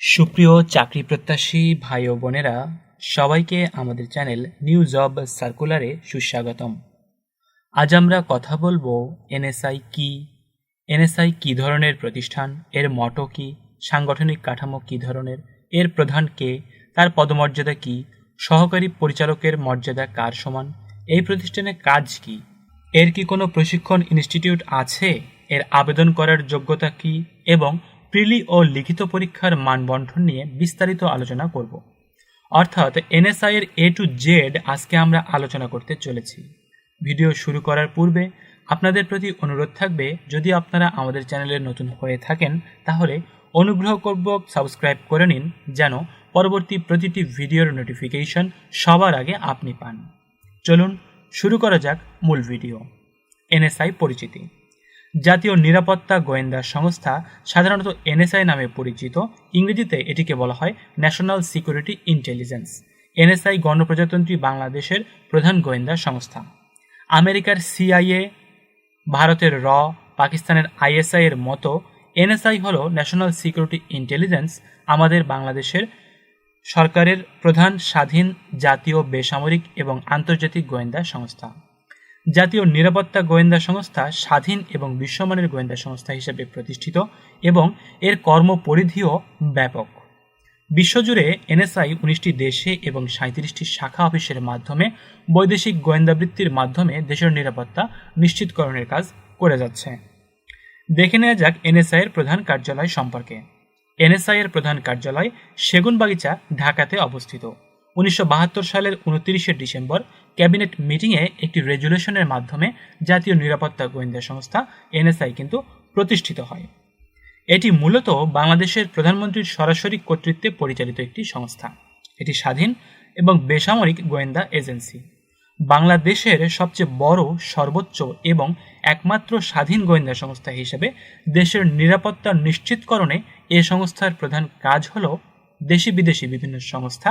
সুপ্রিয় চাকরি প্রত্যাশী ভাই ও বোনেরা, সবাইকে আমাদের চ্যানেল নিউ জব সার্কুলারে সুস্বাগতম। আজ আমরা কথা বলব এনএসআই কি এনএসআই কি ধরনের প্রতিষ্ঠান, এর মটো কি, সাংগঠনিক কাঠামো কি ধরনের, এর প্রধান কে, তার পদমর্যাদা কি, সহকারী পরিচালকের মর্যাদা কার সমান, এই প্রতিষ্ঠানে কাজ কি, এর কি কোনো প্রশিক্ষণ ইনস্টিটিউট আছে, এর আবেদন করার যোগ্যতা কি, এবং প্রিলি ও লিখিত পরীক্ষার মানবন্ঠন নিয়ে বিস্তারিত আলোচনা করব। অর্থাৎ এনএসআই এর এ টু জেড আজকে আমরা আলোচনা করতে চলেছি। ভিডিও শুরু করার পূর্বে আপনাদের প্রতি অনুরোধ থাকবে, যদি আপনারা আমাদের চ্যানেলে নতুন হয়ে থাকেন, তাহলে অনুগ্রহ অনুগ্রহপূর্বক সাবস্ক্রাইব করে নিন, যেন পরবর্তী প্রতিটি ভিডিওর নোটিফিকেশন সবার আগে আপনি পান। চলুন, শুরু করা যাক মূল ভিডিও। এনএসআই পরিচিতি। জাতীয় নিরাপত্তা গোয়েন্দা সংস্থা, সাধারণত এনএসআই নামে পরিচিত। ইংরেজিতে এটিকে বলা হয় ন্যাশনাল সিকিউরিটি ইন্টেলিজেন্স এনএসআই গণপ্রজাতন্ত্রী বাংলাদেশের প্রধান গোয়েন্দা সংস্থা। আমেরিকার সিআইএ, ভারতের র, পাকিস্তানের আইএসআই এর মতো এনএসআই হল ন্যাশনাল সিকিউরিটি ইন্টেলিজেন্স আমাদের বাংলাদেশের সরকারের প্রধান স্বাধীন জাতীয় বেসামরিক এবং আন্তর্জাতিক গোয়েন্দা সংস্থা। জাতীয় নিরাপত্তা গোয়েন্দা সংস্থা, স্বাধীন এবং বিশ্বমানের গোয়েন্দা সংস্থা হিসেবে প্রতিষ্ঠিত এবং এর কর্মপরিধিও ব্যাপক। বিশ্বজুড়ে এনএসআই উনিশটি দেশে এবং সাঁত্রিশটি শাখা অফিসের মাধ্যমে বৈদেশিক গোয়েন্দাবৃত্তির মাধ্যমে দেশের নিরাপত্তা নিশ্চিতকরণের কাজ করে যাচ্ছে। দেখে নেওয়া যাক এনএসআই এর প্রধান কার্যালয় সম্পর্কে। এনএসআই এর প্রধান কার্যালয় সেগুনবাগিচা, ঢাকাতে অবস্থিত। উনিশশো বাহাত্তর সালের উনত্রিশে ডিসেম্বর ক্যাবিনেট মিটিংয়ে একটি রেজুলেশনের মাধ্যমে জাতীয় নিরাপত্তা গোয়েন্দা সংস্থা, এনএসআই, কিন্তু প্রতিষ্ঠিত হয়। এটি মূলত বাংলাদেশের প্রধানমন্ত্রীর সরাসরি কর্তৃত্বে পরিচালিত একটি সংস্থা। এটি স্বাধীন এবং বেসামরিক গোয়েন্দা এজেন্সি। বাংলাদেশের সবচেয়ে বড়, সর্বোচ্চ এবং একমাত্র স্বাধীন গোয়েন্দা সংস্থা হিসেবে দেশের নিরাপত্তা নিশ্চিতকরণে এ সংস্থার প্রধান কাজ হল দেশি বিদেশি বিভিন্ন সংস্থা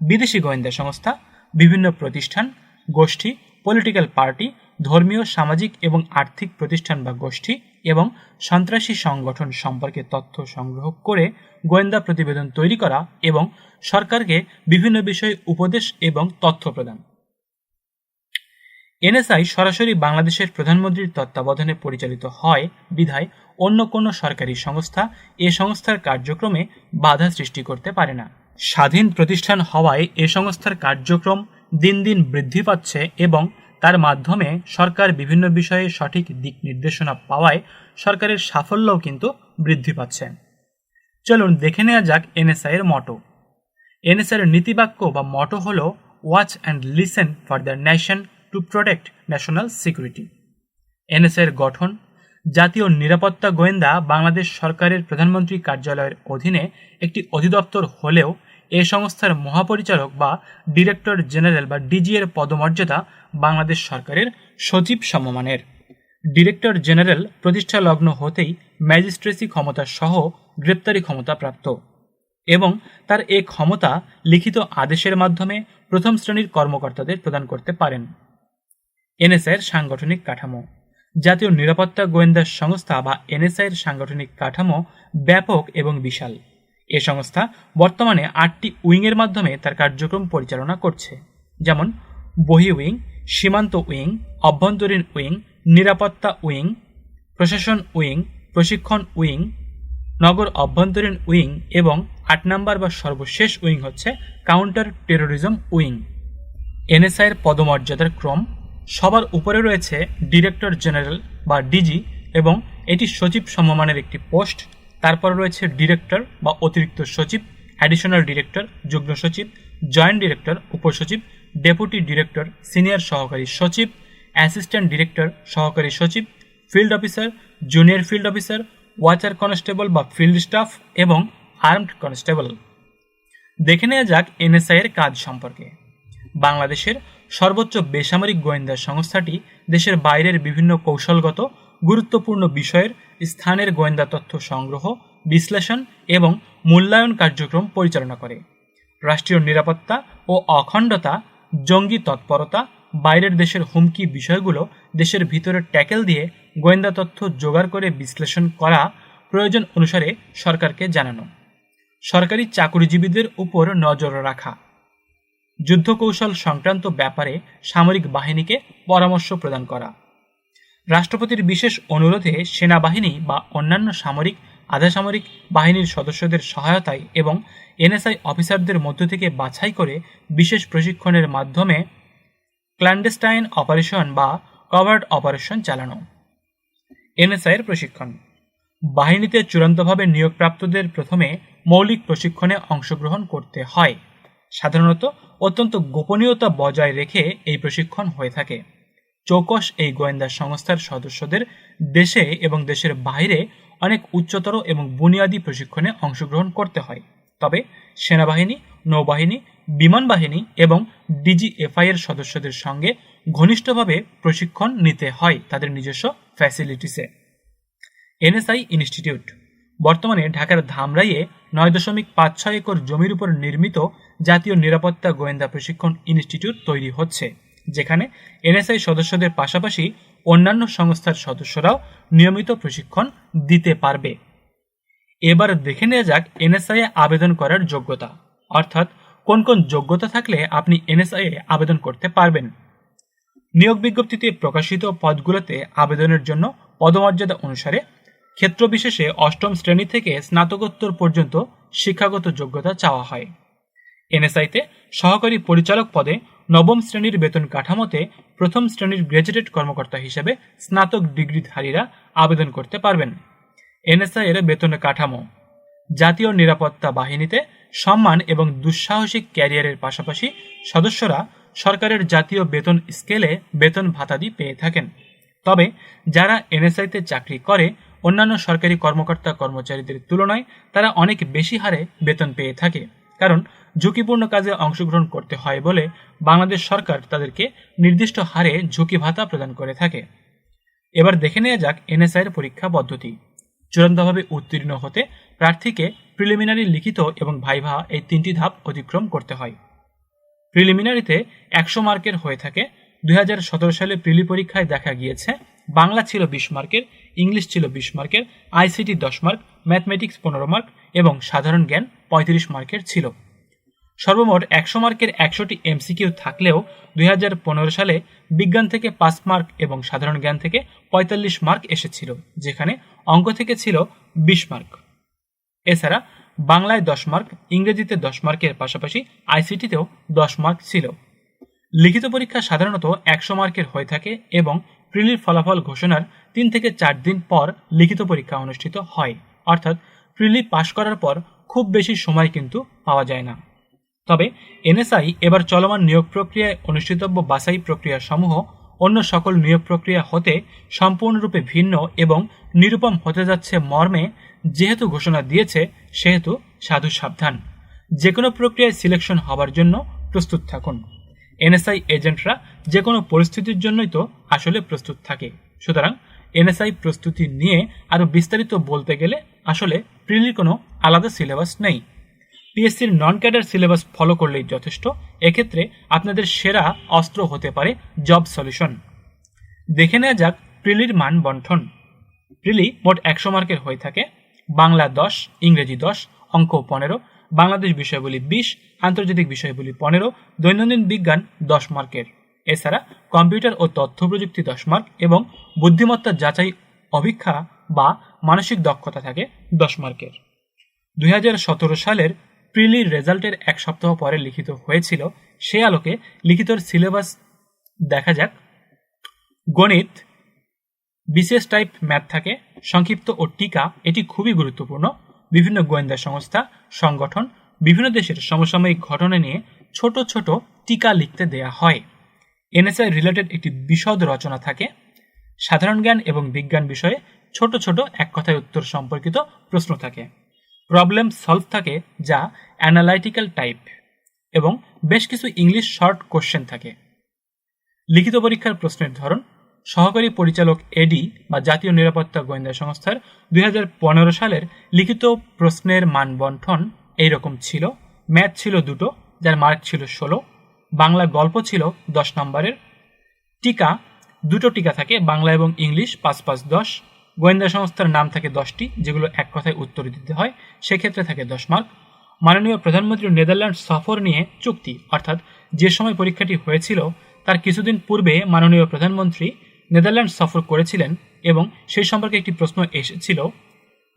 বিদেশি গোয়েন্দা সংস্থা, বিভিন্ন প্রতিষ্ঠান, গোষ্ঠী পলিটিক্যাল পার্টি ধর্মীয়, সামাজিক এবং আর্থিক প্রতিষ্ঠান বা গোষ্ঠী এবং সন্ত্রাসী সংগঠন সম্পর্কে তথ্য সংগ্রহ করে গোয়েন্দা প্রতিবেদন তৈরি করা এবং সরকারকে বিভিন্ন বিষয়ে উপদেশ এবং তথ্য প্রদান। এনএসআই সরাসরি বাংলাদেশের প্রধানমন্ত্রীর তত্ত্বাবধানে পরিচালিত হয়, বিধায় অন্য কোনো সরকারি সংস্থা এ সংস্থার কার্যক্রমে বাধা সৃষ্টি করতে পারে না। স্বাধীন প্রতিষ্ঠান হওয়ায় এ সংস্থার কার্যক্রম দিন দিন বৃদ্ধি পাচ্ছে এবং তার মাধ্যমে সরকার বিভিন্ন বিষয়ে সঠিক দিক নির্দেশনা পাওয়ায় সরকারের সাফল্যও কিন্তু বৃদ্ধি পাচ্ছে। চলুন দেখে নেওয়া যাক এনএসআই এর মটো। এনএসআই এর নীতিবাক্য বা মটো হল watch and listen for the nation to protect national security NSI এর গঠন, জাতীয় নিরাপত্তা গোয়েন্দা বাংলাদেশ সরকারের প্রধানমন্ত্রী কার্যালয়ের অধীনে একটি অধিদপ্তর হলেও এ সংস্থার মহাপরিচালক বা ডিরেক্টর জেনারেল বা ডিজি এর পদমর্যাদা বাংলাদেশ সরকারের সচিব সমমানের। ডিরেক্টর জেনারেল প্রতিষ্ঠা লগ্ন হতেই ম্যাজিস্ট্রেসি ক্ষমতা সহ গ্রেপ্তারি ক্ষমতা প্রাপ্ত এবং তার এ ক্ষমতা লিখিত আদেশের মাধ্যমে প্রথম শ্রেণির কর্মকর্তাদের প্রদান করতে পারেন। এনএসআইয়ের সাংগঠনিক কাঠামো। জাতীয় নিরাপত্তা গোয়েন্দা সংস্থা বা এনএসআইয়ের সাংগঠনিক কাঠামো ব্যাপক এবং বিশাল। এ সংস্থা বর্তমানে আটটি উইংয়ের মাধ্যমে তার কার্যক্রম পরিচালনা করছে। যেমন বহি উইং, সীমান্ত উইং, অভ্যন্তরীণ উইং, নিরাপত্তা উইং, প্রশাসন উইং, প্রশিক্ষণ উইং, নগর অভ্যন্তরীণ উইং এবং আট নাম্বার বা সর্বশেষ উইং হচ্ছে কাউন্টার টেরোরিজম উইং। এনএসআইয়ের পদমর্যাদার ক্রম, সবার উপরে রয়েছে ডিরেক্টর জেনারেল বা ডিজি এবং এটি সচিব সমমানের একটি পোস্ট তারপর রয়েছে ডিরেক্টর বা অতিরিক্ত সচিব অ্যাডিশনাল ডিরেক্টর যুগ্ম সচিব জয়েন্ট ডিরেক্টর উপসচিব ডেপুটি ডিরেক্টর সিনিয়র সহকারী সচিব অ্যাসিস্ট্যান্ট ডিরেক্টর সহকারী সচিব field officer junior field officer watcher constable বা ফিল্ড স্টাফ এবং আর্মড কনস্টেবল দেখে নেওয়া যাক এনএসআই এর কাজ সম্পর্কে। বাংলাদেশের সর্বোচ্চ বেসামরিক গোয়েন্দা সংস্থাটি দেশের বাইরের বিভিন্ন কৌশলগত গুরুত্বপূর্ণ বিষয়ের স্থানের গোয়েন্দা তথ্য সংগ্রহ, বিশ্লেষণ এবং মূল্যায়ন কার্যক্রম পরিচালনা করে। রাষ্ট্রীয় নিরাপত্তা ও অখণ্ডতা, জঙ্গি তৎপরতা, বাইরের দেশের হুমকি বিষয়গুলো দেশের ভিতরে ট্যাকেল দিয়ে গোয়েন্দা তথ্য জোগাড় করে বিশ্লেষণ করা প্রয়োজন অনুসারে সরকারকে জানানো। সরকারি চাকরিজীবীদের উপর নজর রাখা। যুদ্ধকৌশল সংক্রান্ত ব্যাপারে সামরিক বাহিনীকে পরামর্শ প্রদান করা। রাষ্ট্রপতির বিশেষ অনুরোধে সেনাবাহিনী বা অন্যান্য সামরিক, আধাসামরিক বাহিনীর সদস্যদের সহায়তায় এবং এনএসআই অফিসারদের মধ্য থেকে বাছাই করে বিশেষ প্রশিক্ষণের মাধ্যমে ক্ল্যান্ডেস্টাইন অপারেশন বা কভার্ড অপারেশন চালানো। এনএসআইয়ের প্রশিক্ষণ। বাহিনীতে চূড়ান্তভাবে নিয়োগপ্রাপ্তদের প্রথমে মৌলিক প্রশিক্ষণে অংশগ্রহণ করতে হয়। সাধারণত অত্যন্ত গোপনীয়তা বজায় রেখে এই প্রশিক্ষণ হয়ে থাকে। চৌকস এই গোয়েন্দা সংস্থার সদস্যদের দেশে এবং দেশের বাইরে অনেক উচ্চতর এবং বুনিয়াদী প্রশিক্ষণে অংশগ্রহণ করতে হয়। তবে সেনাবাহিনী, নৌবাহিনী বিমান বাহিনী এবং ডিজিএফআই এর সদস্যদের সঙ্গে ঘনিষ্ঠভাবে প্রশিক্ষণ নিতে হয় তাদের নিজস্ব ফ্যাসিলিটিসে এনএসআই ইনস্টিটিউট। বর্তমানে ঢাকার ধামরাইয়ে নয় দশমিক পাঁচ ছয় একর জমির উপর নির্মিত জাতীয় নিরাপত্তা গোয়েন্দা প্রশিক্ষণ ইনস্টিটিউট তৈরি হচ্ছে। যেখানে এনএসআই সদস্যদের পাশাপাশি অন্যান্য সংস্থার সদস্যরাও নিয়মিত প্রশিক্ষণ দিতে পারবে। এবার দেখে নেওয়া যাক এনএসআই এ আবেদন করার যোগ্যতা। অর্থাৎ কোন কোন যোগ্যতা থাকলে আপনি এনএসআই এ আবেদন করতে পারবেন। নিয়োগ বিজ্ঞপ্তিতে প্রকাশিত পদগুলোতে আবেদনের জন্য পদমর্যাদা অনুসারে ক্ষেত্রবিশেষে অষ্টম শ্রেণি থেকে স্নাতকোত্তর পর্যন্ত শিক্ষাগত যোগ্যতা চাওয়া হয়। এনএসআইতে সহকারী পরিচালক পদে নবম শ্রেণির বেতন কাঠামোতে প্রথম শ্রেণির গ্র্যাজুয়েট কর্মকর্তা হিসেবে স্নাতক ডিগ্রিধারীরা আবেদন করতে পারবেন। এনএসআই এর বেতন কাঠামো, জাতীয় নিরাপত্তা বাহিনীতে সম্মান এবং দুঃসাহসিক ক্যারিয়ারের পাশাপাশি সদস্যরা সরকারের জাতীয় বেতন স্কেলে বেতন ভাতাদি পেয়ে থাকেন। তবে যারা এনএসআইতে চাকরি করে, অন্যান্য সরকারি কর্মকর্তা কর্মচারীদের তুলনায় তারা অনেক বেশি হারে বেতন পেয়ে থাকে। কারণ ঝুঁকিপূর্ণ কাজে অংশগ্রহণ করতে হয় বলে বাংলাদেশ সরকার তাদেরকে নির্দিষ্ট হারে ঝুঁকি ভাতা প্রদান করে থাকে। এবার দেখে নেওয়া যাক এনএসআই এর পরীক্ষা পদ্ধতি। চূড়ান্তভাবে উত্তীর্ণ হতে প্রার্থীকে প্রিলিমিনারি লিখিত এবং ভাইভা এই তিনটি ধাপ অতিক্রম করতে হয়। প্রিলিমিনারিতে একশো মার্কের হয়ে থাকে। দুই হাজার সতেরো সালে প্রিলি পরীক্ষায় দেখা গিয়েছে, বাংলা ছিল বিশ মার্কের, ইংলিশ ছিল বিশ মার্কের, আইসিটি দশ মার্ক, ম্যাথমেটিক্স পনেরো মার্ক এবং সাধারণ জ্ঞান পঁয়ত্রিশ মার্কের ছিল। সর্বমোট একশো মার্কের একশোটি এমসিকিউ থাকলেও দুই হাজার পনেরো সালে বিজ্ঞান থেকে পাঁচ মার্ক এবং সাধারণ জ্ঞান থেকে পঁয়তাল্লিশ মার্ক এসেছিল, যেখানে অঙ্ক থেকে ছিল বিশ মার্ক। এছাড়া বাংলায় দশ মার্ক, ইংরেজিতে দশ মার্কের পাশাপাশি আইসিটিতেও দশ মার্ক ছিল। লিখিত পরীক্ষা সাধারণত একশো মার্কের হয়ে থাকে এবং প্রিলির ফলাফল ঘোষণার তিন থেকে চার দিন পর লিখিত পরীক্ষা অনুষ্ঠিত হয়, অর্থাৎ প্রিলি পাশ করার পর খুব বেশি সময় কিন্তু পাওয়া যায় না। তবে এনএসআই এবার চলমান নিয়োগ প্রক্রিয়ায় অনুষ্ঠিতব্য বাছাই প্রক্রিয়া সমূহ অন্য সকল নিয়োগ প্রক্রিয়া হতে সম্পূর্ণরূপে ভিন্ন এবং নিরুপম হতে যাচ্ছে মর্মে যেহেতু ঘোষণা দিয়েছে, সেহেতু সাধু সাবধান। যে কোনো প্রক্রিয়ায় সিলেকশন হবার জন্য প্রস্তুত থাকুন। এনএসআই এজেন্টরা যে কোনো পরিস্থিতির জন্যই তো আসলে প্রস্তুত থাকে। সুতরাং এনএসআই প্রস্তুতি নিয়ে আরও বিস্তারিত বলতে গেলে আসলে প্রিলির কোনো আলাদা সিলেবাস নেই। পিএসসির নন ক্যাডার সিলেবাস ফলো করলেই যথেষ্ট। এক্ষেত্রে আপনাদের সেরা অস্ত্র হতে পারে জব সলিউশন দেখে নেওয়া যাক প্রিলির মান বন্ঠন প্রিলি মোট একশো মার্কের হয়ে থাকে। বাংলা দশ, ইংরেজি দশ, অঙ্ক পনেরো, বাংলাদেশ বিষয়গুলি বিশ, আন্তর্জাতিক বিষয়গুলি পনেরো, দৈনন্দিন বিজ্ঞান দশ মার্কের। এছাড়া কম্পিউটার ও তথ্য প্রযুক্তি দশ মার্ক এবং বুদ্ধিমত্তা যাচাই অভিক্ষা বা মানসিক দক্ষতা থাকে দশ মার্কের দুই হাজার সতেরো সালের প্রিলির রেজাল্টের এক সপ্তাহ পরে লিখিত হয়েছিল সে আলোকে লিখিতর সিলেবাস দেখা যাক। গণিত বিশেষ টাইপ ম্যাথ থাকে, সংক্ষিপ্ত ও টিকা, এটি খুবই গুরুত্বপূর্ণ। বিভিন্ন গোয়েন্দা সংস্থা, সংগঠন, বিভিন্ন দেশের সমসাময়িক ঘটনা নিয়ে ছোট ছোট টিকা লিখতে দেয়া হয়। এনএসআই রিলেটেড একটি বিশদ রচনা থাকে। সাধারণ জ্ঞান এবং বিজ্ঞান বিষয়ে ছোট ছোট এক কথায় উত্তর সম্পর্কিত প্রশ্ন থাকে। প্রবলেম সলভ থাকে যা অ্যানালাইটিক্যাল টাইপ এবং বেশ কিছু ইংলিশ শর্ট কোশ্চেন থাকে। লিখিত পরীক্ষার প্রশ্নের ধরন, সহকারী পরিচালক এডি বা জাতীয় নিরাপত্তা গোয়েন্দা সংস্থার দুই হাজার পনেরো সালের লিখিত প্রশ্নের মান বন্ঠন এইরকম ছিল। ম্যাথ ছিল দুটো, যার মার্ক ছিল ষোলো। বাংলা গল্প ছিল দশ নম্বরের। টিকা, দুটো টিকা থাকে, বাংলা এবং ইংলিশ, পাঁচ পাঁচ দশ। গোয়েন্দা সংস্থার নাম থাকে দশটি, যেগুলো এক কথায় উত্তর দিতে হয়, সেক্ষেত্রে থাকে দশ মার্ক। মাননীয় প্রধানমন্ত্রীর নেদারল্যান্ড সফর নিয়ে চুক্তি, অর্থাৎ যে সময় পরীক্ষাটি হয়েছিল, তার কিছুদিন পূর্বে মাননীয় প্রধানমন্ত্রী নেদারল্যান্ড সফর করেছিলেন এবং সেই সম্পর্কে একটি প্রশ্ন এসেছিল,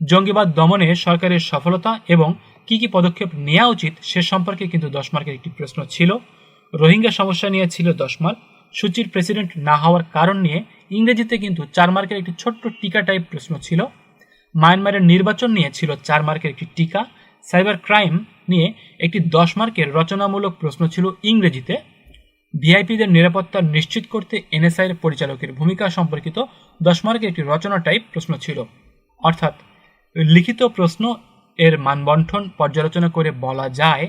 জঙ্গিবাদ দমনে সরকারের সফলতা এবং কি কি পদক্ষেপ নেওয়া উচিত সে সম্পর্কে কিন্তু দশ মার্কের একটি প্রশ্ন ছিল। রোহিঙ্গা সমস্যা নিয়ে ছিল দশ মার্ক সূচির প্রেসিডেন্ট না হওয়ার কারণ নিয়ে ইংরেজিতে কিন্তু চার মার্কের একটি ছোট্ট টিকা টাইপ প্রশ্ন ছিল। মায়ানমারের নির্বাচন নিয়ে ছিল চার মার্কের একটি টিকা। সাইবার ক্রাইম নিয়ে একটি দশ মার্কের রচনামূলক প্রশ্ন ছিল ইংরেজিতে। ভিআইপিদের নিরাপত্তা নিশ্চিত করতে এনএসআই এর পরিচালকের ভূমিকা সম্পর্কিত দশ মার্কের একটি রচনা টাইপ প্রশ্ন ছিল। অর্থাৎ লিখিত প্রশ্ন এর মানবন্ঠন পর্যালোচনা করে বলা যায়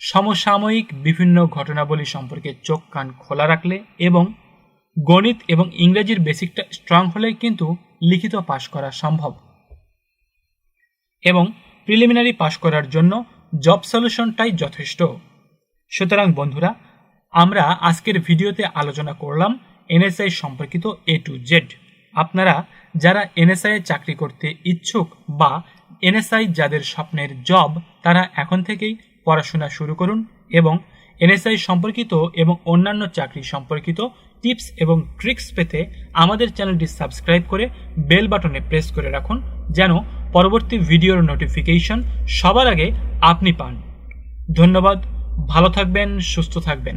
সমসাময়িক বিভিন্ন ঘটনাবলী সম্পর্কে চোখ কান খোলা রাখলে এবং গণিত এবং ইংরেজির বেসিকটা স্ট্রং হলে কিন্তু লিখিত পাশ করা সম্ভব। এবং প্রিলিমিনারি পাশ করার জন্য জব সলিউশনটাই যথেষ্ট। সুতরাং বন্ধুরা, আমরা আজকের ভিডিওতে আলোচনা করলাম এনএসআই সম্পর্কিত এ টু জেড আপনারা যারা এনএসআই চাকরি করতে ইচ্ছুক বা এনএসআই যাদের স্বপ্নের জব তারা এখন থেকেই পড়াশোনা শুরু করুন এবং এনএসআই সম্পর্কিত এবং অন্যান্য চাকরি সম্পর্কিত টিপস এবং ট্রিক্স পেতে আমাদের চ্যানেলটি সাবস্ক্রাইব করে বেল বাটনে প্রেস করে রাখুন যেন পরবর্তী ভিডিওর নোটিফিকেশন সবার আগে আপনি পান। ধন্যবাদ, ভালো থাকবেন, সুস্থ থাকবেন।